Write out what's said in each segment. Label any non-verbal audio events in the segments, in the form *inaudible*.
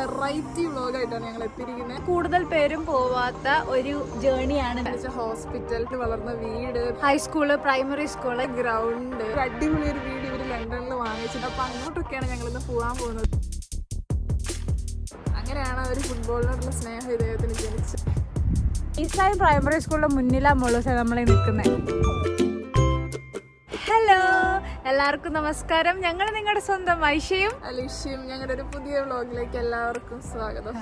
Variety വ്ലോഗായിട്ടാണ് ഞങ്ങൾ എത്തിയിരിക്കുന്നത് കൂടുതൽ പേരും പോവാത്ത ഒരു ജേണിയാണ് ഹോസ്പിറ്റലിൽ വളർന്ന വീട്. ഹൈസ്കൂൾ പ്രൈമറി സ്കൂൾ ഗ്രൗണ്ട് ഒരു അടിപൊളി ഒരു വീട് ഇവർ ലണ്ടനിൽ വാങ്ങിച്ചിട്ട് അപ്പൊ അങ്ങോട്ടൊക്കെയാണ് ഞങ്ങൾ ഇന്ന് പോകാൻ പോകുന്നത്. അങ്ങനെയാണ് ഒരു ഫുട്ബോളിനോടുള്ള സ്നേഹം ഇദ്ദേഹത്തിന് ജനിച്ചത്. ഈസായി പ്രൈമറി സ്കൂളിന്റെ മുന്നിലാണ് മോളൂസ നമ്മൾ നിൽക്കുന്നത് ഹലോ എല്ലാവർക്കും നമസ്കാരം. ഞങ്ങൾ നിങ്ങളുടെ സ്വന്തം ഐഷയും. അലീഷയും ഞങ്ങളുടെ ഒരു പുതിയ വ്ളോഗിലേക്ക് എല്ലാവർക്കും സ്വാഗതം.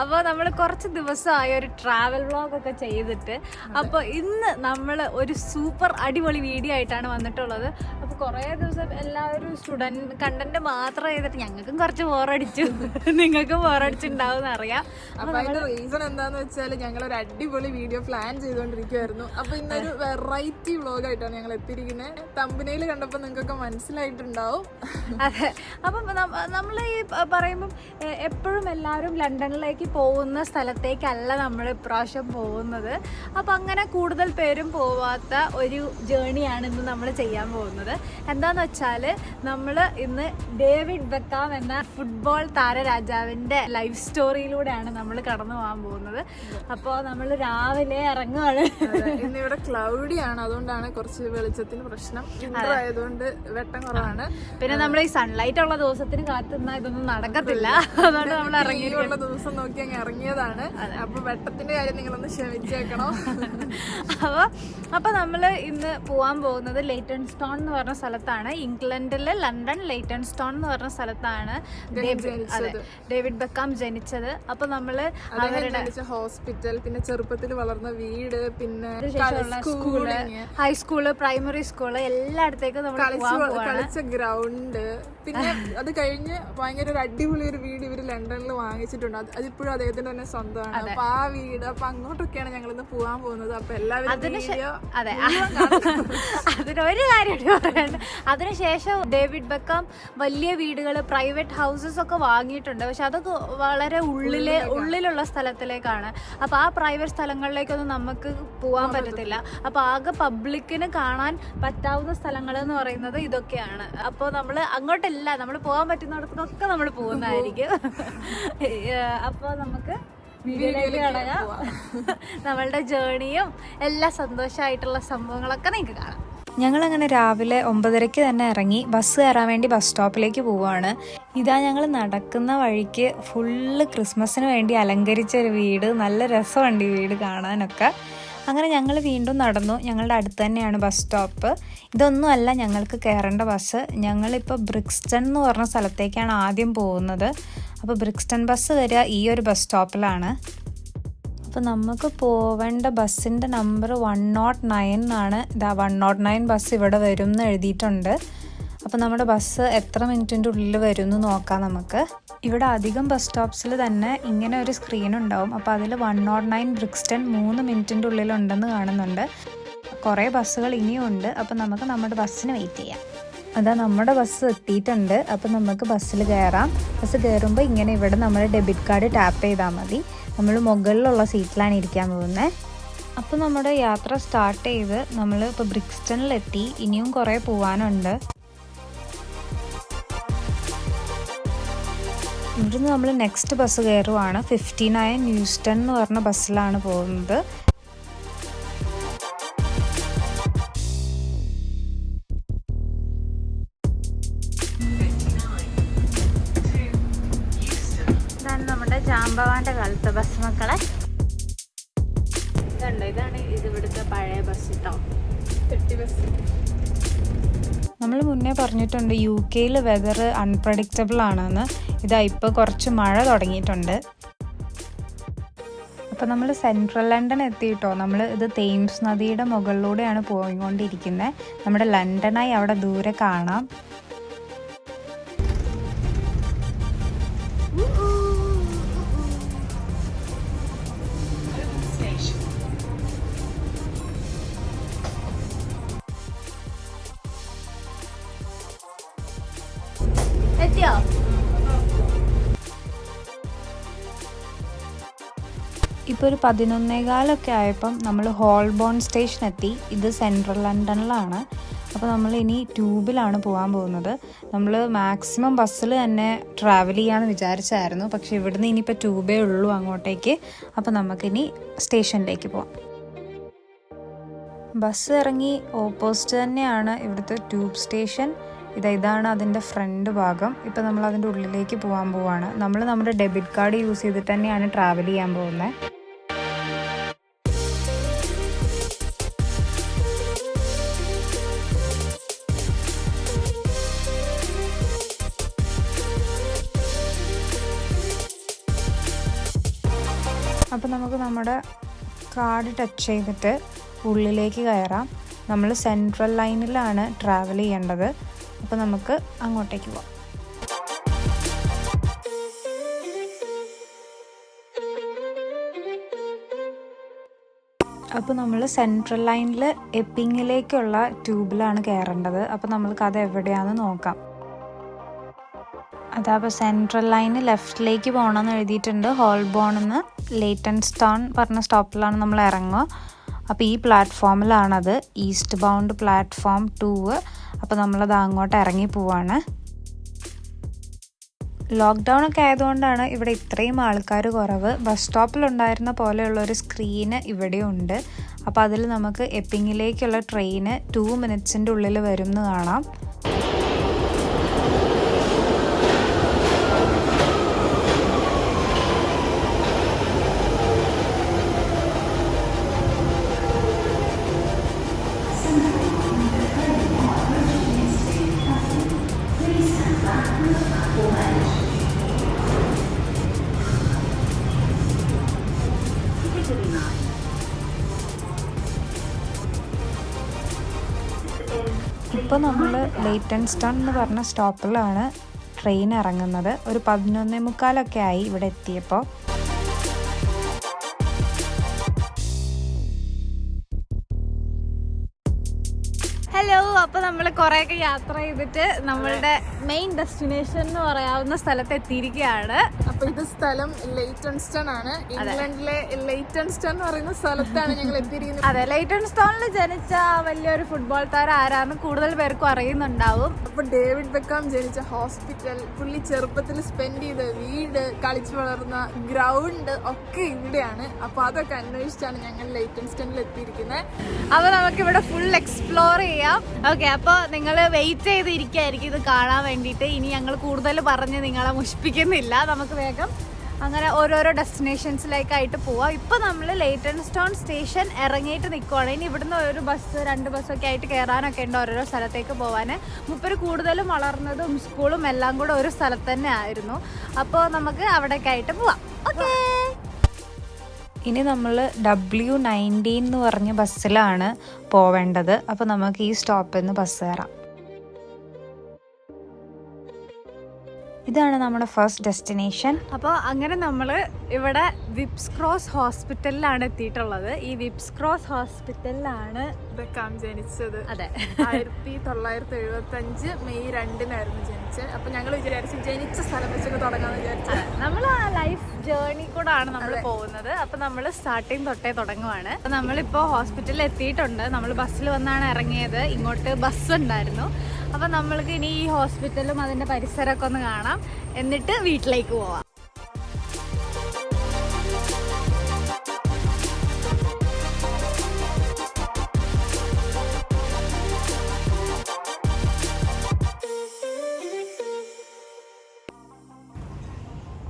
അപ്പോൾ നമ്മൾ കുറച്ച് ദിവസമായി ഒരു ട്രാവൽ വ്ളോഗ് ഒക്കെ ചെയ്തിട്ട്. അപ്പോൾ ഇന്ന് നമ്മൾ ഒരു സൂപ്പർ അടിപൊളി വീഡിയോ ആയിട്ടാണ് വന്നിട്ടുള്ളത്. അപ്പോൾ കുറേ ദിവസം എല്ലാവരും സ്റ്റുഡന്റ് കണ്ടന്റ് മാത്രം ചെയ്തിട്ട് ഞങ്ങൾക്കും കുറച്ച് ബോറടിച്ചു നിങ്ങൾക്കും ബോറടിച്ചിട്ടുണ്ടാവും എന്നറിയാം അപ്പോൾ അതിന്റെ റീസൺ എന്താന്ന് വെച്ചാൽ ഞങ്ങൾ ഒരു അടിപൊളി വീഡിയോ പ്ലാൻ ചെയ്തുകൊണ്ടിരിക്കുവായിരുന്നു അപ്പോൾ ഇന്നൊരു വെറൈറ്റി വ്ളോഗായിട്ടാണ് ഞങ്ങൾ എത്തിയിരിക്കുന്നത് തമ്പനയിൽ കണ്ടപ്പോൾ നിങ്ങൾക്കൊക്കെ മനസ്സിലായിട്ടുണ്ടാവും. അതെ. അപ്പം നമ്മൾ ഈ പറയുമ്പം എപ്പോഴും എല്ലാവരും ലണ്ടനിലേക്ക് പോകുന്ന സ്ഥലത്തേക്കല്ല നമ്മൾ ഇപ്രാവശ്യം പോകുന്നത്. അപ്പം അങ്ങനെ കൂടുതൽ പേരും പോവാത്ത ഒരു ജേണിയാണ് ഇന്ന് നമ്മൾ ചെയ്യാൻ പോകുന്നത്. എന്താന്ന് വെച്ചാൽ നമ്മൾ ഇന്ന് ഡേവിഡ് ബെക്കാം എന്ന ഫുട്ബോൾ താരരാജാവിന്റെ ലൈഫ് സ്റ്റോറിയിലൂടെയാണ് നമ്മൾ കടന്നു പോകാൻ പോകുന്നത്. അപ്പോൾ നമ്മൾ രാവിലെ ഇറങ്ങുകയാണ് ഇന്ന് ഇന്നിവിടെ ക്ലൗഡിയാണ്. അതുകൊണ്ടാണ് കുറച്ച് വെളിച്ചത്തിന് പ്രശ്നം. ആയതുകൊണ്ട് വെട്ടം കുറവാണ്. പിന്നെ നമ്മൾ ഈ സൺലൈറ്റ് ഉള്ള ദിവസത്തിന് കാത്തുന്ന ഇതൊന്നും നടക്കത്തില്ല. അതുകൊണ്ട് നമ്മൾ ഇറങ്ങി ഉള്ള ദിവസം നോക്കി അങ്ങ് ഇറങ്ങിയതാണ്. അപ്പൊ വെട്ടത്തിന്റെ കാര്യം നിങ്ങളൊന്ന് ക്ഷമിച്ചേക്കണം *laughs* അപ്പൊ അപ്പൊ നമ്മൾ ഇന്ന് പോവാൻ പോകുന്നത് ലേറ്റൺ സ്റ്റോൺ എന്ന് പറഞ്ഞ സ്ഥലത്താണ്. ഇംഗ്ലണ്ടിലെ ലണ്ടൻ ലേറ്റൺ സ്റ്റോൺ എന്ന് പറഞ്ഞ സ്ഥലത്താണ് ഡേവിഡ് ബക്കാം ജനിച്ചത്. അപ്പൊ നമ്മൾ അവരുടെ ഹോസ്പിറ്റൽ പിന്നെ ചെറുപ്പത്തിൽ വളർന്ന വീട് പിന്നെ school high school primary school എല്ലായിടത്തേക്കും നമ്മൾ കളിച്ച ഗ്രൗണ്ട് പിന്നെ അത് കഴിഞ്ഞ് ഭയങ്കര ഒരു അടിപൊളി ഒരു വീട് ഇവർ ലണ്ടനിൽ വാങ്ങിച്ചിട്ടുണ്ട്. അത് അതിപ്പോഴും അദ്ദേഹത്തിന്റെ തന്നെ സ്വന്തമാണ്. അപ്പൊ ആ വീട് അപ്പൊ അങ്ങോട്ടൊക്കെയാണ് ഞങ്ങൾ ഇന്ന് പോവാൻ പോകുന്നത്. അപ്പൊ എല്ലാവരും അതെ. *laughs* അതിനൊരു കാര്യം അതിനുശേഷം ഡേവിഡ് ബക്കം വലിയ വീടുകൾ പ്രൈവറ്റ് ഹൗസസ് ഒക്കെ വാങ്ങിയിട്ടുണ്ട്. പക്ഷെ അതൊക്കെ വളരെ ഉള്ളിലെ ഉള്ളിലുള്ള സ്ഥലത്തിലേക്കാണ്. അപ്പൊ ആ പ്രൈവറ്റ് സ്ഥലങ്ങളിലേക്കൊന്നും നമുക്ക് പോകാൻ പറ്റത്തില്ല. അപ്പൊ ആകെ പബ്ലിക്കിന് കാണാൻ പറ്റാവുന്ന സ്ഥലങ്ങൾ എന്ന് പറയുന്നത് ഇതൊക്കെയാണ്. അപ്പോൾ നമ്മൾ അങ്ങോട്ടല്ല നമ്മൾ പോകാൻ പറ്റുന്നിടത്തൊക്കെ നമ്മൾ പോകുന്നതായിരിക്കും. അപ്പോൾ നമുക്ക് വീഡിയോയിലേക്ക് നമ്മളുടെ ജേണിയും എല്ലാ സന്തോഷമായിട്ടുള്ള സംഭവങ്ങളൊക്കെ നിങ്ങൾക്ക് കാണാം. ഞങ്ങൾ അങ്ങനെ രാവിലെ ഒമ്പതരയ്ക്ക് തന്നെ ഇറങ്ങി ബസ് കയറാൻ വേണ്ടി ബസ് സ്റ്റോപ്പിലേക്ക് പോവുകയാണ് ഇതാ ഞങ്ങൾ നടക്കുന്ന വഴിക്ക് ഫുള്ള് ക്രിസ്മസിന് വേണ്ടി അലങ്കരിച്ച ഒരു വീട്. നല്ല രസമുണ്ട് ഈ വീട് കാണാനൊക്കെ. അങ്ങനെ ഞങ്ങൾ വീണ്ടും നടന്നു. ഞങ്ങളുടെ അടുത്ത് തന്നെയാണ് ബസ് സ്റ്റോപ്പ് ഇതൊന്നുമല്ല ഞങ്ങൾക്ക് കയറേണ്ട ബസ് ഞങ്ങളിപ്പോൾ ബ്രിക്സ്റ്റൺ എന്ന് പറഞ്ഞ സ്ഥലത്തേക്കാണ് ആദ്യം പോകുന്നത്. അപ്പോൾ ബ്രിക്സ്റ്റൺ ബസ് വരിക ഈ ഒരു ബസ് സ്റ്റോപ്പിലാണ് അപ്പോൾ നമുക്ക് പോവേണ്ട ബസ്സിന്റെ നമ്പർ വൺ നോട്ട് നയൻ എന്നാണ് ഇതാ വൺ നോട്ട് നയൻ ബസ് ഇവിടെ വരും എന്ന് എഴുതിയിട്ടുണ്ട്. അപ്പോൾ നമ്മുടെ ബസ് എത്ര മിനിറ്റിന്റെ ഉള്ളിൽ വരും എന്ന് നോക്കാം നമുക്ക്. ഇവിടെ അധികം ബസ് സ്റ്റോപ്സിൽ തന്നെ ഇങ്ങനെ ഒരു സ്ക്രീൻ ഉണ്ടാവും. അപ്പോൾ അതിൽ വൺ നോട്ട് നയൻ ബ്രിക്സ്റ്റൺ മൂന്ന് മിനിറ്റിന്റെ ഉള്ളിലുണ്ടെന്ന് കാണുന്നുണ്ട്. കുറേ ബസ്സുകൾ ഇനിയും ഉണ്ട്. അപ്പോൾ നമുക്ക് നമ്മുടെ ബസ്സിന് വെയിറ്റ് ചെയ്യാം. അതാ നമ്മുടെ ബസ് എത്തിയിട്ടുണ്ട്. അപ്പോൾ നമുക്ക് ബസ്സിൽ കയറാം ബസ് കയറുമ്പോൾ ഇങ്ങനെ ഇവിടെ നമ്മൾ ഡെബിറ്റ് കാർഡ് ടാപ്പ് ചെയ്താൽ മതി. നമ്മൾ മുകളിലുള്ള സീറ്റിലാണ് ഇരിക്കാൻ പോകുന്നത് അപ്പോൾ നമ്മുടെ യാത്ര സ്റ്റാർട്ട് ചെയ്ത് നമ്മൾ ഇപ്പോൾ ബ്രിക്സ്റ്റണിലെത്തി ഇനിയും കുറേ പോകാനുണ്ട് ഇവിടുന്ന് നമ്മൾ നെക്സ്റ്റ് ബസ് കയറുവാണ് ഫിഫ്റ്റി നയൻ ന്യൂസ്റ്റൺ എന്ന് പറഞ്ഞ ബസ്സിലാണ് പോകുന്നത്. നമ്മൾ മുന്നേ പറഞ്ഞിട്ടുണ്ട് യു കെയിൽ വെതർ അൺപ്രഡിക്റ്റബിൾ ആണെന്ന്. ഇതാ ഇപ്പോൾ കുറച്ച് മഴ തുടങ്ങിയിട്ടുണ്ട്. അപ്പോൾ നമ്മൾ സെൻട്രൽ ലണ്ടൻ എത്തിയിട്ടോ? നമ്മൾ ഇത് തേംസ് നദിയുടെ മുകളിലൂടെയാണ് പോയിക്കൊണ്ടിരിക്കുന്നത് നമ്മുടെ ലണ്ടനായി അവിടെ ദൂരെ കാണാം. ഇപ്പോൾ ഒരു പതിനൊന്നേകാലൊക്കെ ആയപ്പം നമ്മൾ ഹോൾബോൺ സ്റ്റേഷൻ എത്തി ഇത് സെൻട്രൽ ലണ്ടനിലാണ്. അപ്പോൾ നമ്മൾ ഇനി ട്യൂബിലാണ് പോകാൻ പോകുന്നത്. നമ്മൾ മാക്സിമം ബസ്സിൽ തന്നെ ട്രാവൽ ചെയ്യാമെന്ന് വിചാരിച്ചായിരുന്നു. പക്ഷെ ഇവിടുന്ന് ഇനിയിപ്പോൾ ട്യൂബേ ഉള്ളൂ അങ്ങോട്ടേക്ക്. അപ്പോൾ നമുക്കിനി സ്റ്റേഷനിലേക്ക് പോകാം ബസ് ഇറങ്ങി ഓപ്പോസിറ്റ് തന്നെയാണ് ഇവിടുത്തെ ട്യൂബ് സ്റ്റേഷൻ. ഇതാ ഇതാണ് അതിന്റെ ഫ്രണ്ട് ഭാഗം. ഇപ്പം നമ്മൾ അതിന്റെ ഉള്ളിലേക്ക് പോകാൻ പോവാണ്. നമ്മൾ നമ്മുടെ ഡെബിറ്റ് കാർഡ് യൂസ് ചെയ്തിട്ട് തന്നെയാണ് ട്രാവൽ ചെയ്യാൻ പോകുന്നത്. അപ്പോൾ നമുക്ക് നമ്മുടെ കാർഡ് ടച്ച് ചെയ്തിട്ട് ഉള്ളിലേക്ക് കയറാം. നമ്മൾ സെൻട്രൽ ലൈനിലാണ് ട്രാവൽ ചെയ്യേണ്ടത്. അപ്പോൾ നമുക്ക് അങ്ങോട്ടേക്ക് പോവാം. അപ്പോൾ നമ്മൾ സെൻട്രൽ ലൈനിൽ എപ്പിങ്ങിലേക്കുള്ള ട്യൂബിലാണ് കയറേണ്ടത്. അപ്പോൾ നമ്മൾക്ക് അത് എവിടെയാണെന്ന് നോക്കാം. അതാ അപ്പോൾ സെൻട്രൽ ലൈന് ലെഫ്റ്റിലേക്ക് പോകണമെന്ന് എഴുതിയിട്ടുണ്ട്. ഹോൾബോണെന്ന് ലേറ്റൻ സ്റ്റോൺ പറഞ്ഞ സ്റ്റോപ്പിലാണ് നമ്മൾ ഇറങ്ങുക. അപ്പോൾ ഈ പ്ലാറ്റ്ഫോമിലാണത്. ഈസ്റ്റ് ബൗണ്ട് പ്ലാറ്റ്ഫോം ടൂ അപ്പോൾ നമ്മളത് അങ്ങോട്ട് ഇറങ്ങി പോവാണ്. ലോക്ക്ഡൗൺ ഒക്കെ ആയതുകൊണ്ടാണ് ഇവിടെ ഇത്രയും ആൾക്കാർ കുറവ്. ബസ് സ്റ്റോപ്പിലുണ്ടായിരുന്ന പോലെയുള്ള ഒരു സ്ക്രീന് ഇവിടെ ഉണ്ട്. അപ്പോൾ അതിൽ നമുക്ക് എപ്പിങ്ങിലേക്കുള്ള ട്രെയിന് ടു മിനിറ്റ്സിന്റെ ഉള്ളിൽ വരും എന്ന് കാണാം. ഇപ്പോൾ നമ്മൾ ലേറ്റൻ സ്റ്റൺ എന്ന് പറഞ്ഞ സ്റ്റോപ്പിലാണ് ട്രെയിൻ ഇറങ്ങുന്നത്. ഒരു പതിനൊന്നേ മുക്കാലൊക്കെ ആയി ഇവിടെ എത്തിയപ്പോൾ. ഹലോ അപ്പൊ നമ്മൾ കുറെയൊക്കെ യാത്ര ചെയ്തിട്ട് നമ്മളുടെ മെയിൻ ഡെസ്റ്റിനേഷൻ എന്ന് പറയാവുന്ന സ്ഥലത്ത് എത്തിയിരിക്കുകയാണ്. അപ്പൊ ഇത് സ്ഥലം ലെയ്റ്റൺസ്റ്റൺ ആണ് ഇംഗ്ലണ്ടിലെ ലെയ്റ്റൺസ്റ്റൺ എന്ന് പറയുന്ന സ്ഥലത്താണ് ഞങ്ങൾ എത്തിയിരിക്കുന്നത്. അതെ ലൈറ്റൺ സ്റ്റോണിൽ ജനിച്ച വലിയൊരു ഫുട്ബോൾ താരം ആരാന്ന് കൂടുതൽ പേർക്കും അറിയുന്നുണ്ടാവും. അപ്പൊ ഡേവിഡ് ബെക്കാം ജനിച്ച ഹോസ്പിറ്റൽ പുള്ളി ചെറുപ്പത്തിൽ സ്പെൻഡ് ചെയ്ത വീട് കളിച്ചു വളർന്ന ഗ്രൗണ്ട് ഒക്കെ ഇവിടെയാണ്. അപ്പൊ അതൊക്കെ അന്വേഷിച്ചാണ് ഞങ്ങൾ ലെയ്റ്റൺസ്റ്റണിൽ എത്തിയിരിക്കുന്നത്. അപ്പൊ നമുക്ക് ഇവിടെ ഫുൾ എക്സ്പ്ലോർ ചെയ്യാം. ഓക്കെ അപ്പൊ നിങ്ങൾ വെയിറ്റ് ചെയ്തിരിക്കായിരിക്കും ഇത് കാണാൻ വേണ്ടിയിട്ട്. ഇനി ഞങ്ങൾ കൂടുതൽ പറഞ്ഞ് നിങ്ങളെ മുഷിപ്പിക്കുന്നില്ല. നമുക്ക് വേഗം അങ്ങനെ ഓരോരോ ഡെസ്റ്റിനേഷൻസിലേക്കായിട്ട് പോവാം. ഇപ്പൊ നമ്മൾ ലേറ്റൺ സ്റ്റോൺ സ്റ്റേഷൻ ഇറങ്ങിയിട്ട് നിൽക്കുവാണ് ഇനി ഇവിടുന്ന് ഒരു ബസ് രണ്ട് ബസ്സൊക്കെ ആയിട്ട് കയറാനൊക്കെ ഉണ്ട് ഓരോരോ സ്ഥലത്തേക്ക് പോകാൻ മുപ്പര് കൂടുതലും വളർന്നതും സ്കൂളും എല്ലാം കൂടെ ഒരു സ്ഥലത്ത് തന്നെ ആയിരുന്നു. അപ്പോൾ നമുക്ക് അവിടേക്ക് ആയിട്ട് പോവാം. ഓക്കേ ഇനി നമ്മൾ ഡബ്ല്യു നയന്റീൻ എന്ന് പറഞ്ഞ ബസ്സിലാണ് പോവേണ്ടത്. അപ്പോൾ നമുക്ക് ഈ സ്റ്റോപ്പിൽ നിന്ന് ബസ് കയറാം ഇതാണ് നമ്മുടെ ഫസ്റ്റ് ഡെസ്റ്റിനേഷൻ അപ്പോൾ അങ്ങനെ നമ്മൾ ഇവിടെ വിപ്സ് ക്രോസ് ഹോസ്പിറ്റലിലാണ് എത്തിയിട്ടുള്ളത്. ഈ വിപ്സ് ക്രോസ് ഹോസ്പിറ്റലിലാണ് ബെക്കാം ജനിച്ചത്. അതെ. ആയിരത്തി തൊള്ളായിരത്തി എഴുപത്തി അഞ്ച് മെയ് രണ്ടിനായിരുന്നു ജനിച്ചത്. അപ്പൊ ഞങ്ങൾ വിചാരിച്ചു ജനിച്ച സ്ഥലം വെച്ചൊക്കെ തുടങ്ങാന്ന് വിചാരിച്ചു. നമ്മൾ ആ ലൈഫ് ജേർണി കൂടെ ആണ് നമ്മൾ പോകുന്നത്. അപ്പൊ നമ്മൾ സ്റ്റാർട്ടിങ് തൊട്ടേ തുടങ്ങുവാണ്. അപ്പൊ നമ്മളിപ്പോ ഹോസ്പിറ്റലിൽ എത്തിയിട്ടുണ്ട്. നമ്മൾ ബസ്സിൽ വന്നാണ് ഇറങ്ങിയത്. ഇങ്ങോട്ട് ബസ് ഉണ്ടായിരുന്നു. അപ്പൊ നമ്മൾക്ക് ഇനി ഈ ഹോസ്പിറ്റലും അതിന്റെ പരിസരമൊക്കെ ഒന്ന് കാണാം. എന്നിട്ട് വീട്ടിലേക്ക് പോവാം.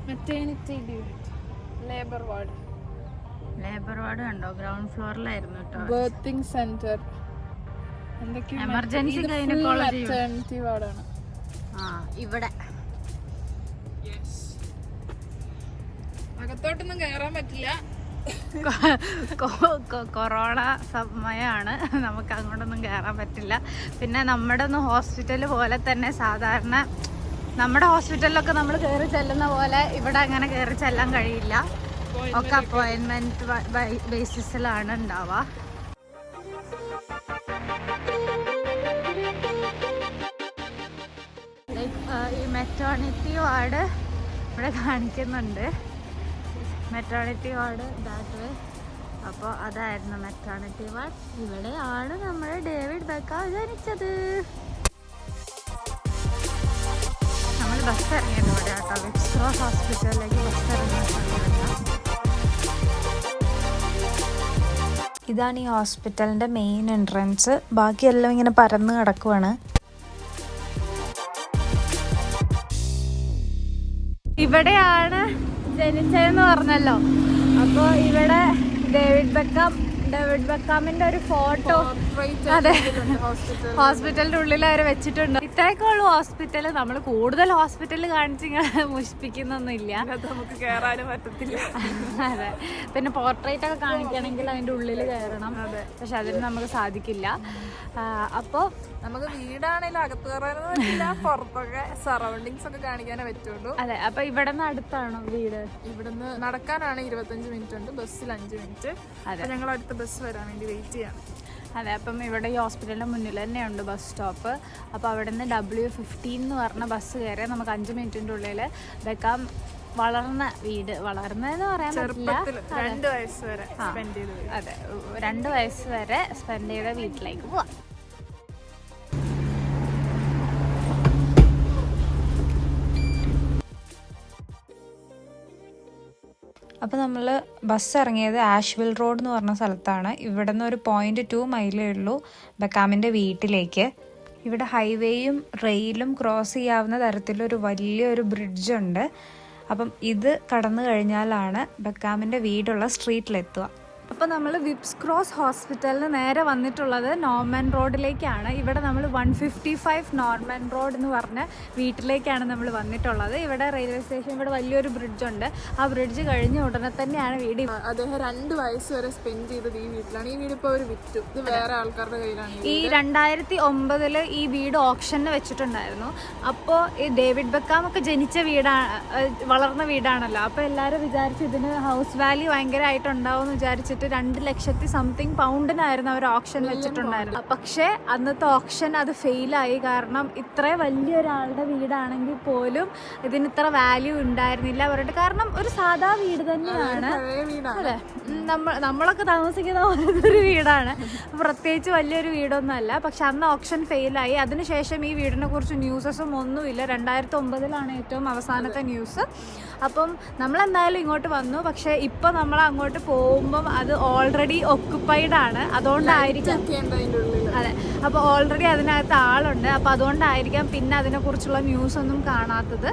Maternity labour ward labour ward കണ്ടോ? ഗ്രൗണ്ട് ഫ്ലോറിലായിരുന്നു കേട്ടോ ബർത്തിങ് സെന്റർ എന്തൊക്കെയോ ഗൈനക്കോളജി വാർഡാണ് ആ ഇവിടെ. അകത്തോട്ടൊന്നും കയറാൻ പറ്റില്ല. കൊറോണ സമയമാണ് നമുക്ക് അങ്ങോട്ടൊന്നും കയറാൻ പറ്റില്ല. പിന്നെ നമ്മുടെ ഒന്നും ഹോസ്പിറ്റൽ പോലെ തന്നെ സാധാരണ നമ്മുടെ ഹോസ്പിറ്റലിലൊക്കെ നമ്മൾ കയറി ചെല്ലുന്ന പോലെ ഇവിടെ അങ്ങനെ കയറി ചെല്ലാൻ കഴിയില്ല. ഒക്കെ അപ്പോയിൻമെന്റ് ബേസിസിലാണ് ഉണ്ടാവുക. മെറ്റേണിറ്റി വാർഡ് ഇവിടെ കാണിക്കുന്നുണ്ട്. മെറ്റേണിറ്റി വാർഡ് ദാറ്റ് അപ്പോൾ അതായിരുന്നു മെറ്റേണിറ്റി വാർഡ് ഇവിടെ ആണ് നമ്മൾ ഡേവിഡ് ബെക്ക ജനിച്ചത്. നമ്മൾ ബസ് ഇറങ്ങിയത് ഇവിടെ കേട്ടോ. ഹോസ്പിറ്റലിലേക്ക് ബസ് ഇറങ്ങിയിട്ടുണ്ട് ഇതാണ് ഈ ഹോസ്പിറ്റലിന്റെ മെയിൻ എൻട്രൻസ് ബാക്കിയെല്ലാം ഇങ്ങനെ പരന്ന് കിടക്കുവാണ്. ഇവിടെയാണ് ജനിച്ചതെന്ന് പറഞ്ഞല്ലോ. അപ്പോൾ ഇവിടെ ഡേവിഡ് ബെക്കാം ഡേവിഡ് ബക്കാമിന്റെ ഒരു ഫോട്ടോ. അതെ. ഹോസ്പിറ്റൽ ഹോസ്പിറ്റലിന്റെ ഉള്ളിൽ അവർ വെച്ചിട്ടുണ്ട്. ഇത്രയൊക്കെ ഉള്ളു ഹോസ്പിറ്റൽ നമ്മൾ കൂടുതൽ ഹോസ്പിറ്റലിൽ കാണിച്ച് മുഷിപ്പിക്കുന്നൊന്നുമില്ല നമുക്ക് കയറാനും പറ്റത്തില്ല. അതെ. പിന്നെ പോർട്രേറ്റ് ഒക്കെ കാണിക്കണമെങ്കിൽ അതിന്റെ ഉള്ളിൽ കയറണം പക്ഷെ അതിന് നമുക്ക് സാധിക്കില്ല. അപ്പോൾ നമുക്ക് വീടാണെങ്കിലും അകത്ത് കയറാനൊന്നും പറ്റില്ല. പുറത്തൊക്കെ സറൗണ്ടിങ്സ് ഒക്കെ കാണിക്കാനേ പറ്റുള്ളൂ. അതെ. അപ്പൊ ഇവിടെ നിന്ന് അടുത്താണോ വീട്? ഇവിടുന്ന് നടക്കാനാണ് ഇരുപത്തഞ്ച് മിനിറ്റ് ഉണ്ട്. ബസ്സിൽ അഞ്ച് മിനിറ്റ്. അതെ. ഞങ്ങൾ അടുത്ത ബസ് വരാൻ വേണ്ടി വെയിറ്റ് ചെയ്യാണ്. അതെ അപ്പം ഇവിടെ ഈ ഹോസ്പിറ്റലിന്റെ മുന്നിൽ തന്നെയുണ്ട് ബസ് സ്റ്റോപ്പ് അപ്പോൾ അവിടെ നിന്ന് ഡബ്ല്യു ഫിഫ്റ്റീൻ എന്ന് പറഞ്ഞ ബസ് കയറി നമുക്ക് അഞ്ച് മിനിറ്റിന്റെ ഉള്ളിൽ വെക്കാം. വളർന്ന വീട്. വളർന്നതെന്ന് പറയാൻ പറ്റില്ല. രണ്ട് വയസ്സ് വരും അതെ. രണ്ട് വയസ്സ് വരെ സ്പെൻഡ് ചെയ്ത വീട്ടിലേക്ക് പോവാം. അപ്പോൾ നമ്മൾ ബസ് ഇറങ്ങിയത് ആഷ്വിൽ റോഡ് എന്ന് പറഞ്ഞ സ്ഥലത്താണ്. ഇവിടെ നിന്ന് ഒരു പോയിന്റ് ടു മൈലേ ഉള്ളൂ ബക്കാമിന്റെ വീട്ടിലേക്ക്. ഇവിടെ ഹൈവേയും റെയിലും ക്രോസ് ചെയ്യാവുന്ന തരത്തിലൊരു വലിയൊരു ബ്രിഡ്ജ് ഉണ്ട്. അപ്പം ഇത് കടന്നു കഴിഞ്ഞാലാണ് ബക്കാമിന്റെ വീടുള്ള സ്ട്രീറ്റിലെത്തുക അപ്പോൾ നമ്മൾ വിപ്സ് ക്രോസ് ഹോസ്പിറ്റലിന് നേരെ വന്നിട്ടുള്ളത് നോർമൻ റോഡിലേക്കാണ്. ഇവിടെ നമ്മൾ one fifty five Norman road എന്ന് പറഞ്ഞ വീട്ടിലേക്കാണ് നമ്മൾ വന്നിട്ടുള്ളത്. ഇവിടെ റെയിൽവേ സ്റ്റേഷൻ ഇവിടെ വലിയൊരു ബ്രിഡ്ജ് ഉണ്ട്. ആ ബ്രിഡ്ജ് കഴിഞ്ഞ ഉടനെ തന്നെയാണ് വീട്. അദ്ദേഹം രണ്ട് വയസ്സ് വരെ സ്പെൻഡ് ചെയ്തത് ഈ വീട്ടിലാണ്. ഈ വീട് ഇപ്പോൾ ഒരു വിറ്റു. ഇത് വേറെ ആൾക്കാരുടെ കയ്യിലാണ് ഈ രണ്ടായിരത്തി ഒമ്പതിൽ ഈ വീട് ഓപ്ഷന് വെച്ചിട്ടുണ്ടായിരുന്നു. അപ്പോൾ ഈ ഡേവിഡ് ബെക്കാം ഒക്കെ ജനിച്ച വീടാണ് വളർന്ന വീടാണല്ലോ. അപ്പോൾ എല്ലാവരും വിചാരിച്ചു ഇതിന് ഹൗസ് വാല്യൂ ഭയങ്കരമായിട്ടുണ്ടാവും എന്ന് വിചാരിച്ചിട്ട് രണ്ട് ലക്ഷത്തി സംതിങ് പൗണ്ടിനായിരുന്നു അവർ ഓപ്ഷൻ വെച്ചിട്ടുണ്ടായിരുന്നു പക്ഷേ അന്നത്തെ ഓപ്ഷൻ അത് ഫെയിലായി കാരണം ഇത്ര വലിയൊരാളുടെ വീടാണെങ്കിൽ പോലും ഇതിന് ഇത്ര വാല്യൂ ഉണ്ടായിരുന്നില്ല അവരുടെ കാരണം ഒരു സാധാ വീട് തന്നെയാണ്. ഉം, നമ്മൾ നമ്മളൊക്കെ താമസിക്കുന്ന ഒരു വീടാണ്. പ്രത്യേകിച്ച് വലിയൊരു വീടൊന്നുമല്ല. പക്ഷെ അന്ന് ഓപ്ഷൻ ഫെയിലായി അതിനുശേഷം ഈ വീടിനെ കുറിച്ച് ന്യൂസസും ഒന്നുമില്ല. രണ്ടായിരത്തി ഒമ്പതിലാണ് ഏറ്റവും അവസാനത്തെ ന്യൂസ് അപ്പം നമ്മളെന്തായാലും ഇങ്ങോട്ട് വന്നു. പക്ഷെ ഇപ്പം നമ്മൾ അങ്ങോട്ട് പോകുമ്പം അത് ഓൾറെഡി ഒക്കുപ്പൈഡ് ആണ്. അതുകൊണ്ടായിരിക്കും. അതെ അപ്പോൾ ഓൾറെഡി അതിനകത്ത് ആളുണ്ട്. അപ്പോൾ അതുകൊണ്ടായിരിക്കാം പിന്നെ അതിനെക്കുറിച്ചുള്ള ന്യൂസ് ഒന്നും കാണാത്തത്.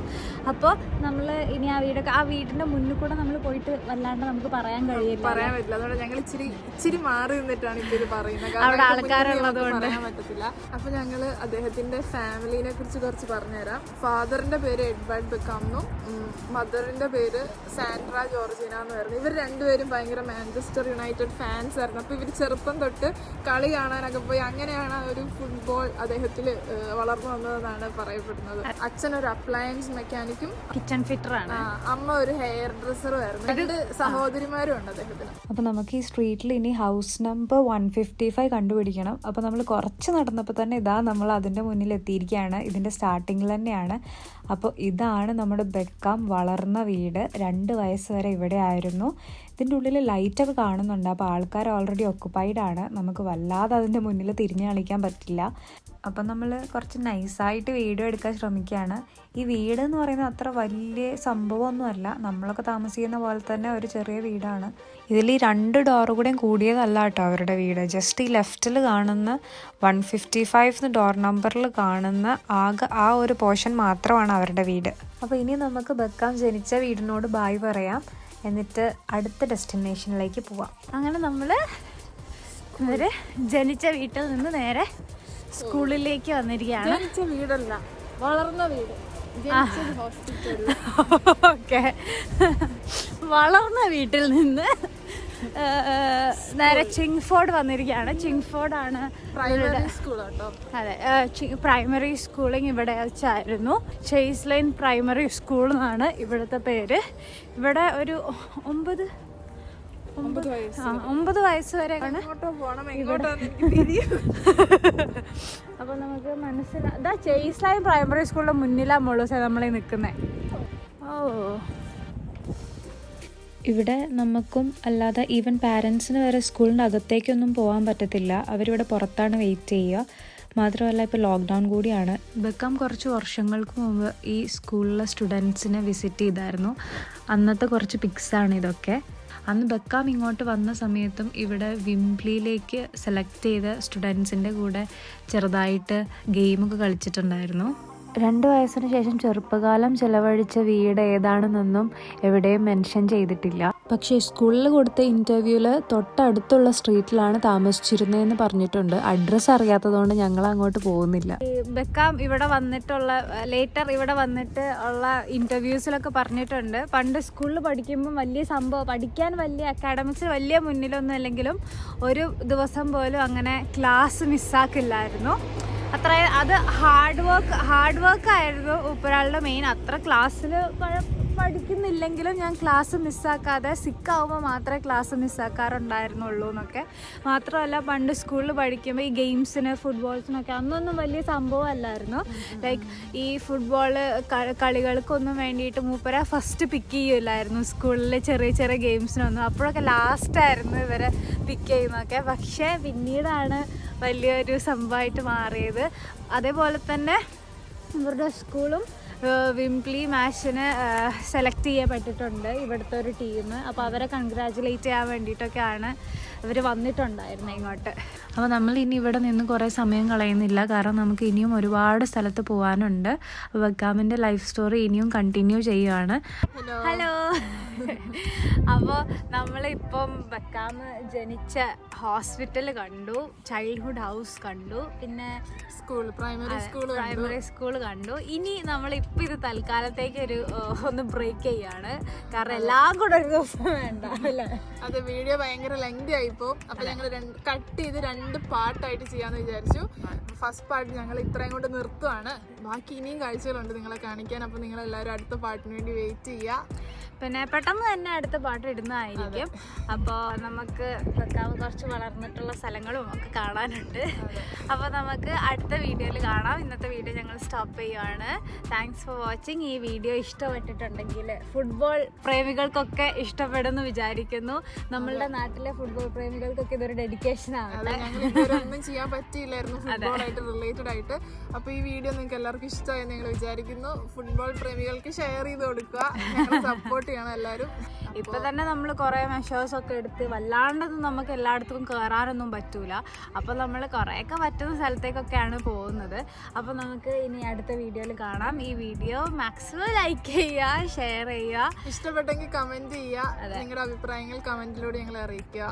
അപ്പോൾ നമ്മൾ ഇനി ആ വീടൊക്കെ ആ വീടിന്റെ മുന്നിൽ കൂടെ നമ്മൾ പോയിട്ട് വല്ലാണ്ട് നമുക്ക് പറയാൻ കഴിയില്ല പറയാൻ പറ്റില്ല. അതുകൊണ്ട് ഞങ്ങൾ ഇച്ചിരി ഇച്ചിരി മാറി നിന്നിട്ടാണ് ഇച്ചിരി പറയുന്നത്. അവിടെ ആൾക്കാരുള്ളത് കൊണ്ട്. പറയാൻ പറ്റത്തില്ല. അപ്പോൾ ഞങ്ങൾ അദ്ദേഹത്തിന്റെ ഫാമിലിനെ കുറിച്ച് കുറച്ച് പറഞ്ഞുതരാം. ഫാദറിന്റെ പേര് എഡ്വേർഡ് ബെക്കാമെന്നും മദറിന്റെ പേര് സാൻഡ്ര ജോർജിന എന്ന് പറയുന്നത് ഇവർ രണ്ടുപേരും ഭയങ്കര മാഞ്ചസ്റ്റർ യുണൈറ്റഡ് ഫാൻസ് ആയിരുന്നു. അപ്പോൾ ഇവർ ചെറുപ്പം തൊട്ട് കളി കാണാനൊക്കെ പോയി അങ്ങനെയാണ് ഒരു ഫുട്ബോൾ അദ്ദേഹത്തിൽ വളർന്നു വന്നതെന്നാണ് പറയപ്പെടുന്നത്? അച്ഛൻ ഒരു അപ്ലയൻസ് മെക്കാനിക്കും കിച്ചൺ ഫിറ്ററാണ് ആണ്. അമ്മ ഒരു ഹെയർ ഡ്രസ്സറും ആയിരുന്നു. രണ്ട് സഹോദരിമാരും ഉണ്ട് അദ്ദേഹത്തിന് അപ്പൊ നമുക്ക് ഈ സ്ട്രീറ്റിൽ ഇനി house number one fifty five കണ്ടുപിടിക്കണം. അപ്പൊ നമ്മൾ കുറച്ച് നടന്നപ്പോൾ തന്നെ ഇതാ നമ്മൾ അതിന്റെ മുന്നിൽ എത്തിയിരിക്കുകയാണ്. ഇതിന്റെ സ്റ്റാർട്ടിങ്ങിൽ തന്നെയാണ്. അപ്പോൾ ഇതാണ് നമ്മുടെ ബെക്കാം വളർന്ന വീട്. രണ്ട് വയസ്സ് വരെ ഇവിടെ ആയിരുന്നു. ഇതിന്റെ ഉള്ളിൽ ലൈറ്റൊക്കെ കാണുന്നുണ്ട്. അപ്പോൾ ആൾക്കാർ ഓൾറെഡി ഒക്കുപ്പൈഡ് ആണ്. നമുക്ക് വല്ലാതെ അതിന്റെ മുന്നിൽ തിരിഞ്ഞു കളിക്കാൻ പറ്റില്ല. അപ്പം നമ്മൾ കുറച്ച് നൈസായിട്ട് വീഡിയോ എടുക്കാൻ ശ്രമിക്കുകയാണ്. ഈ വീട് എന്ന് പറയുന്നത് അത്ര വലിയ സംഭവമൊന്നുമല്ല നമ്മളൊക്കെ താമസിക്കുന്ന പോലെ തന്നെ ഒരു ചെറിയ വീടാണ്. ഇതിൽ ഈ രണ്ട് ഡോറ് കൂടെയും കൂടിയതല്ല കേട്ടോ അവരുടെ വീട്. ജസ്റ്റ് ഈ ലെഫ്റ്റിൽ കാണുന്ന വൺ ഫിഫ്റ്റി ഫൈവ് ഡോർ നമ്പറിൽ കാണുന്ന ആകെ ആ ഒരു പോർഷൻ മാത്രമാണ് അവരുടെ വീട്. അപ്പോൾ ഇനി നമുക്ക് ബക്കാം ജനിച്ച വീടിനോട് ബായ് പറയാം. എന്നിട്ട് അടുത്ത ഡെസ്റ്റിനേഷനിലേക്ക് പോവാം. അങ്ങനെ നമ്മൾ ഇവർ ജനിച്ച വീട്ടിൽ നിന്ന് നേരെ സ്കൂളിലേക്ക് വന്നിരിക്കുകയാണ്. ജനിച്ച വീടല്ല വളർന്ന വീട്. ഓക്കെ *laughs* *laughs* വളർന്ന വീട്ടിൽ നിന്ന് നേരെ ചിങ്ഫോർഡ് വന്നിരിക്കുകയാണ്. ചിങ്ഫോർഡ് ആണ് പ്രൈമറി സ്കൂൾ കേട്ടോ അതെ പ്രൈമറി സ്കൂളിംഗ് ഇവിടെ വെച്ചായിരുന്നു. ചേസ് ലൈൻ പ്രൈമറി സ്കൂൾ എന്നാണ് ഇവിടുത്തെ പേര്. ഇവിടെ ഒരു ഒമ്പത് ഒമ്പത് വയസ്സ് വരെ. *laughs* അപ്പൊ നമുക്ക് മനസ്സിലാ ചേസ് ലൈൻ പ്രൈമറി സ്കൂളിന്റെ മുന്നിലാ മുള്ളൂസേ നമ്മളീ നിൽക്കുന്നേ ഓ ഇവിടെ നമുക്കും അല്ലാതെ ഈവൻ പാരൻസിന് വരെ സ്കൂളിന്റെ അകത്തേക്കൊന്നും പോകാൻ പറ്റത്തില്ല. അവരിവിടെ പുറത്താണ് വെയിറ്റ് ചെയ്യുക. മാത്രമല്ല ഇപ്പോൾ ലോക്ക്ഡൗൺ കൂടിയാണ്. ബെക്കാം കുറച്ച് വർഷങ്ങൾക്ക് മുമ്പ് ഈ സ്കൂളിലെ സ്റ്റുഡൻസിനെ വിസിറ്റ് ചെയ്തായിരുന്നു. അന്നത്തെ കുറച്ച് പിക്സാണ് ഇതൊക്കെ. അന്ന് ബെക്കാം ഇങ്ങോട്ട് വന്ന സമയത്തും ഇവിടെ വിംപ്ലിയിലേക്ക് സെലക്ട് ചെയ്ത സ്റ്റുഡൻസിന്റെ കൂടെ ചെറുതായിട്ട് ഗെയിമൊക്കെ കളിച്ചിട്ടുണ്ടായിരുന്നു. രണ്ട് വയസ്സിന് ശേഷം ചെറുപ്പകാലം ചെലവഴിച്ച വീട് ഏതാണെന്നൊന്നും എവിടെയും മെൻഷൻ ചെയ്തിട്ടില്ല. പക്ഷേ സ്കൂളിൽ കൊടുത്ത ഇന്റർവ്യൂവിൽ തൊട്ടടുത്തുള്ള സ്ട്രീറ്റിലാണ് താമസിച്ചിരുന്നതെന്ന് പറഞ്ഞിട്ടുണ്ട്. അഡ്രസ്സ് അറിയാത്തതുകൊണ്ട് ഞങ്ങൾ അങ്ങോട്ട് പോകുന്നില്ല. ബെക്കാം ഇവിടെ വന്നിട്ടുള്ള ലേറ്റർ ഇവിടെ വന്നിട്ട് ഉള്ള ഇന്റർവ്യൂസിലൊക്കെ പറഞ്ഞിട്ടുണ്ട്. പണ്ട് സ്കൂളിൽ പഠിക്കുമ്പോൾ വലിയ സംഭവം പഠിക്കാൻ വലിയ അക്കാഡമിക്സ് വലിയ മുന്നിലൊന്നും അല്ലെങ്കിലും ഒരു ദിവസം പോലും അങ്ങനെ ക്ലാസ് മിസ്സാക്കില്ലായിരുന്നു അത്ര അത് ഹാർഡ് വർക്ക് ഹാർഡ് വർക്ക് ആയിരുന്നു ഒരാളുടെ മെയിൻ അത്ര ക്ലാസ്സിൽ പഠിക്കുന്നില്ലെങ്കിലും ഞാൻ ക്ലാസ് മിസ്സാക്കാതെ സിക്കാവുമ്പോൾ മാത്രമേ ക്ലാസ് മിസ്സാക്കാറുണ്ടായിരുന്നുള്ളൂ എന്നൊക്കെ. മാത്രമല്ല പണ്ട് സ്കൂളിൽ പഠിക്കുമ്പോൾ ഈ ഗെയിംസിന് ഫുട്ബോൾസിനൊക്കെ അന്നൊന്നും വലിയ സംഭവം അല്ലായിരുന്നു ലൈക്ക് ഈ ഫുട്ബോൾ കളികൾക്കൊന്നും വേണ്ടിയിട്ട് മൂപ്പര ഫസ്റ്റ് പിക്ക് ചെയ്യില്ലായിരുന്നു സ്കൂളിലെ ചെറിയ ചെറിയ ഗെയിംസിനൊന്നും അപ്പോഴൊക്കെ ലാസ്റ്റായിരുന്നു ഇവരെ പിക്ക് ചെയ്യുന്നതൊക്കെ. പക്ഷേ പിന്നീടാണ് വലിയൊരു സംഭവമായിട്ട് മാറിയത്. അതേപോലെ തന്നെ ഇവരുടെ സ്കൂളും വിംപ്ലി മാഷിന് സെലക്ട് ചെയ്യപ്പെട്ടിട്ടുണ്ട് ഇവിടുത്തെ ഒരു ടീം അപ്പോൾ അവരെ കൺഗ്രാജുലേറ്റ് ചെയ്യാൻ വേണ്ടിയിട്ടൊക്കെയാണ് ഇവർ വന്നിട്ടുണ്ടായിരുന്നത് ഇങ്ങോട്ട്. അപ്പോൾ നമ്മൾ ഇനി ഇവിടെ നിന്ന് കുറേ സമയം കളയുന്നില്ല. കാരണം നമുക്ക് ഇനിയും ഒരുപാട് സ്ഥലത്ത് പോകാനുണ്ട് വെക്കാമിന്റെ ലൈഫ് സ്റ്റോറി ഇനിയും കണ്ടിന്യൂ ചെയ്യുകയാണ് ഹലോ ഹലോ അപ്പോൾ നമ്മളിപ്പം ബക്കാമ് ജനിച്ച ഹോസ്പിറ്റൽ കണ്ടു ചൈൽഡ്ഹുഡ് ഹൗസ് കണ്ടു പിന്നെ school primary school primary school കണ്ടു. ഇനി നമ്മൾ ഇപ്പം ഇത് തൽക്കാലത്തേക്ക് ഒരു ഒന്ന് ബ്രേക്ക് ചെയ്യാണ്. കാരണം എല്ലാം കൂടെ ഒരു ദിവസം വേണ്ട അല്ലേ? അത് വീഡിയോ ഭയങ്കര ലെങ്തി ആയിപ്പോ. അപ്പൊ ഞങ്ങൾ കട്ട് ചെയ്ത് രണ്ട് പാർട്ടായിട്ട് ചെയ്യാന്ന് വിചാരിച്ചു. ഫസ്റ്റ് പാർട്ട് ഞങ്ങൾ ഇത്രയും കൊണ്ട് നിർത്തുവാണ്. ബാക്കി ഇനിയും കാഴ്ചകളുണ്ട് നിങ്ങളെ കാണിക്കാൻ. അപ്പൊ നിങ്ങൾ എല്ലാവരും അടുത്ത പാട്ടിന് വേണ്ടി വെയിറ്റ് ചെയ്യുക പിന്നെ പെട്ടെന്ന് തന്നെ അടുത്ത പാട്ട് ഇടുന്നതായിരിക്കും. അപ്പോൾ നമുക്ക് കക്കാവ് കുറച്ച് വളർന്നിട്ടുള്ള സ്ഥലങ്ങളും ഒക്കെ കാണാനുണ്ട്. അപ്പോൾ നമുക്ക് അടുത്ത വീഡിയോയിൽ കാണാം. ഇന്നത്തെ വീഡിയോ ഞങ്ങൾ സ്റ്റോപ്പ് ചെയ്യുവാണ്. താങ്ക്സ് ഫോർ വാച്ചിങ് ഈ വീഡിയോ ഇഷ്ടപ്പെട്ടിട്ടുണ്ടെങ്കിൽ ഫുട്ബോൾ പ്രേമികൾക്കൊക്കെ ഇഷ്ടപ്പെടുന്നു വിചാരിക്കുന്നു. നമ്മളുടെ നാട്ടിലെ ഫുട്ബോൾ പ്രേമികൾക്കൊക്കെ ഇതൊരു ഡെഡിക്കേഷൻ ആണ് ഒന്നും ചെയ്യാൻ പറ്റിയില്ലായിരുന്നു ഫുട്ബോളായിട്ട് റിലേറ്റഡ് ആയിട്ട് അപ്പൊ ഈ വീഡിയോ നിങ്ങൾക്ക് എല്ലാവർക്കും ഇഷ്ടമായി നിങ്ങൾ വിചാരിക്കുന്നു. ഫുട്ബോൾ പ്രേമികൾക്ക് ഷെയർ ചെയ്ത് കൊടുക്കുക. സപ്പോർട്ട് ചെയ്യണം എല്ലാവരും. ഇപ്പൊ തന്നെ നമ്മൾ കുറെ മെഷേഴ്സ് ഒക്കെ എടുത്ത് വല്ലാണ്ടൊന്നും നമുക്ക് എല്ലായിടത്തും കയറാനൊന്നും പറ്റൂല. അപ്പൊ നമ്മൾ കുറേയൊക്കെ പറ്റുന്ന സ്ഥലത്തേക്കൊക്കെയാണ് പോകുന്നത്. അപ്പൊ നമുക്ക് ഇനി അടുത്ത വീഡിയോയിൽ കാണാം. ഈ വീഡിയോ മാക്സിമം ലൈക്ക് ചെയ്യുക ഷെയർ ചെയ്യുക. ഇഷ്ടപ്പെട്ടെങ്കിൽ കമന്റ് ചെയ്യുക. നിങ്ങളുടെ അഭിപ്രായങ്ങൾ കമന്റിലൂടെ ഞങ്ങളെ അറിയിക്കുക.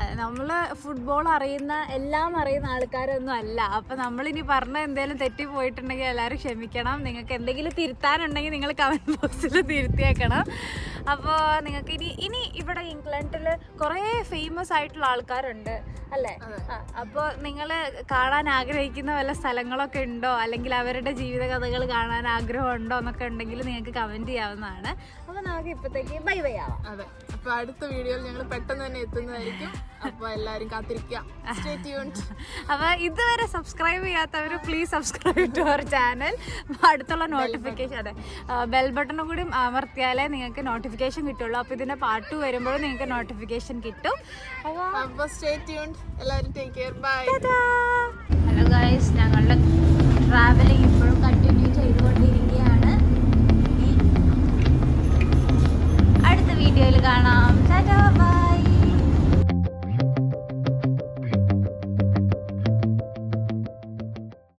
അതെ, നമ്മൾ ഫുട്ബോൾ അറിയുന്ന എല്ലാം അറിയുന്ന ആൾക്കാരൊന്നും അല്ല. അപ്പൊ നമ്മളിനി പറഞ്ഞ എന്തെങ്കിലും തെറ്റി പോയിട്ടുണ്ടെങ്കിൽ എല്ലാവരും ക്ഷമിക്കണം. നിങ്ങൾക്ക് എന്തെങ്കിലും തിരുത്താനുണ്ടെങ്കിൽ നിങ്ങൾ കമന്റ് ബോക്സിൽ തിരുത്തിയേക്കണം. അപ്പോൾ നിങ്ങൾക്ക് ഇനി ഇനി ഇവിടെ ഇംഗ്ലണ്ടിൽ കുറേ ഫേമസ് ആയിട്ടുള്ള ആൾക്കാരുണ്ട് അല്ലേ? അപ്പോൾ നിങ്ങൾ കാണാൻ ആഗ്രഹിക്കുന്ന വല്ല സ്ഥലങ്ങളൊക്കെ ഉണ്ടോ? അല്ലെങ്കിൽ അവരുടെ ജീവിതകഥകൾ കാണാൻ ആഗ്രഹം ഉണ്ടോ എന്നൊക്കെ ഉണ്ടെങ്കിൽ നിങ്ങൾക്ക് കമന്റ് ചെയ്യാവുന്നതാണ്. അപ്പോൾ നമുക്ക് ഇപ്പോഴത്തേക്ക് ബൈ ബൈ ആവാം. അതെ. അപ്പൊ അടുത്ത വീഡിയോയിൽ ഞങ്ങൾ പെട്ടെന്ന് തന്നെ എത്തുന്നതായിരിക്കും. അപ്പൊ എല്ലാരും കാത്തിരിക്കാം സ്റ്റേ ട്യൂൺഡ് *laughs* അപ്പൊ ഇതുവരെ സബ്സ്ക്രൈബ് ചെയ്യാത്തവർ please subscribe to our channel അടുത്തുള്ള നോട്ടിഫിക്കേഷൻ അതെ. ബെൽ ബട്ടണും കൂടി അമർത്തിയാലേ നിങ്ങൾക്ക് നോട്ടിഫിക്കേഷൻ നോട്ടിഫിക്കേഷൻ കിട്ടുള്ളൂ. അപ്പോൾ ഇതിന്റെ പാർട്ട് ടു വരുമ്പോൾ നിങ്ങൾക്ക് നോട്ടിഫിക്കേഷൻ കിട്ടും. ഹലോ ഗൈസ് ഞങ്ങളുടെ ട്രാവലിംഗ് ഇപ്പോഴും കണ്ടിന്യൂ ചെയ്തുകൊണ്ടിരിക്കുകയാണ്. അടുത്ത വീഡിയോയിൽ കാണാം.